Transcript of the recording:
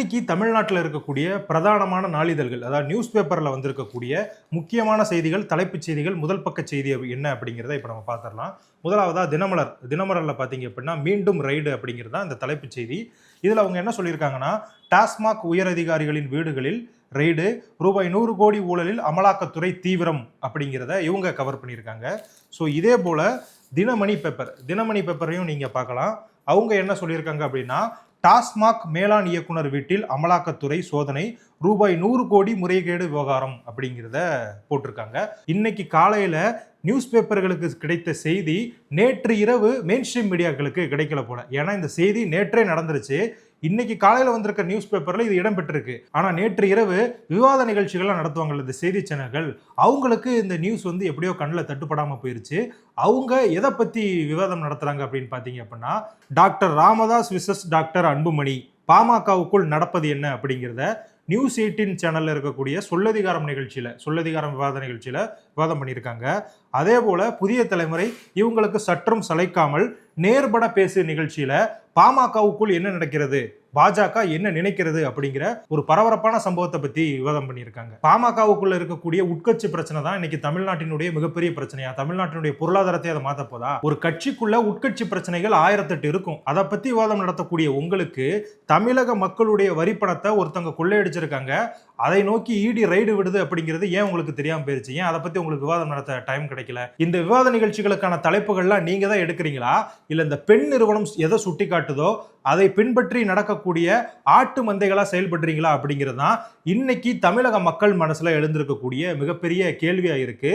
இன்னைக்கு தமிழ்நாட்டில் இருக்கக்கூடிய பிரதானமான நாளிதழ்கள் அதாவது நியூஸ் பேப்பரில் வந்திருக்கக்கூடிய முக்கியமான செய்திகள் தலைப்புச் செய்திகள் முதல் பக்க செய்தி என்ன அப்படிங்கிறத இப்போ நம்ம பார்த்துடலாம் முதலாவதாக தினமலர். தினமலரில் பார்த்தீங்க அப்படின்னா மீண்டும் ரைடு அப்படிங்கிறது தான் இந்த தலைப்புச் செய்தி. இதில் அவங்க என்ன சொல்லியிருக்காங்கன்னா டாஸ்மாக் உயரதிகாரிகளின் வீடுகளில் ரெய்டு ரூபாய் நூறு கோடி ஊழலில் அமலாக்கத்துறை தீவிரம் அப்படிங்கிறத இவங்க கவர் பண்ணியிருக்காங்க. ஸோ இதே போல் தினமணி பேப்பர் தினமணி பேப்பரையும் நீங்கள் பார்க்கலாம் அவங்க என்ன சொல்லியிருக்காங்க அப்படின்னா டாஸ்மாக் மேலாண் இயக்குனர் வீட்டில் அமலாக்கத்துறை சோதனை ரூபாய் நூறு கோடி முறைகேடு விவகாரம் அப்படிங்கிறத போட்டிருக்காங்க. இன்னைக்கு காலையில நியூஸ் பேப்பர்களுக்கு கிடைத்த செய்தி நேற்று இரவு மெயின் ஸ்ட்ரீம் மீடியாக்களுக்கு கிடைக்கல போல. ஏன்னா இந்த செய்தி நேற்றே நடந்துருச்சு. இன்னைக்கு காலையில் வந்திருக்க நியூஸ் பேப்பரில் இது இடம்பெற்றிருக்கு ஆனால் நேற்று இரவு விவாத நிகழ்ச்சிகள்லாம் நடத்துவாங்கல்ல இந்த செய்தி சேனல்கள் அவங்களுக்கு இந்த நியூஸ் வந்து எப்படியோ கண்ணில் தட்டுப்படாமல் போயிருச்சு. அவங்க எதை பற்றி விவாதம் நடத்துகிறாங்க அப்படின்னு பார்த்தீங்க அப்படின்னா doctor Ramadoss versus doctor Anbumani பாமகவுக்குள் நடப்பது என்ன அப்படிங்கிறத நியூஸ் எயிட்டின் சேனலில் இருக்கக்கூடிய சொல்லதிகாரம் நிகழ்ச்சியில் சொல்லதிகாரம் விவாத நிகழ்ச்சியில் விவாதம் பண்ணியிருக்காங்க. அதே போல் புதிய தலைமுறை இவங்களுக்கு சற்றும் சளைக்காமல் நேர்பட பேசு நிகழ்ச்சியில் பாமகவுக்குள் என்ன நடக்கிறது? பாஜக என்ன நினைக்கிறது அப்படிங்கிற ஒரு பரபரப்பான சம்பவத்தை பத்தி விவாதம் பண்ணியிருக்காங்க. பாமகவுக்குள்ள இருக்கக்கூடிய உட்கட்சி பிரச்சனை தான் இன்னைக்கு தமிழ்நாட்டினுடைய மிகப்பெரிய பிரச்சனையா? தமிழ்நாட்டினுடைய பொருளாதாரத்தை அதை மாத்த போதா? ஒரு கட்சிக்குள்ள உட்கட்சி பிரச்சனைகள் ஆயிரத்தெட்டு இருக்கும். அதை பத்தி விவாதம் நடத்தக்கூடிய உங்களுக்கு தமிழக மக்களுடைய வரி பணத்தை ஒருத்தவங்க கொள்ளையடிச்சிருக்காங்க. அதை நோக்கி இடி ரைடு விடுது அப்படிங்கிறது ஏன் உங்களுக்கு தெரியாம போயிருச்சு? ஏன் அதை பத்தி உங்களுக்கு விவாதம் நடத்த டைம் கிடைக்கல? இந்த விவாத நிகழ்ச்சிகளுக்கான தலைப்புகள்லாம் நீங்க தான் எடுக்கிறீங்களா? இல்ல இந்த பெண் நிறுவனம் எதை சுட்டி காட்டுதோ அதை பின்பற்றி நடக்க வளர்க்கக்கூடிய ஆட்டு மந்தைகளாக செயல்படுறீங்களா அப்படிங்கிறது தான் இன்னைக்கு தமிழக மக்கள் மனசில் எழுந்திருக்கக்கூடிய மிகப்பெரிய கேள்வியா இருக்கு.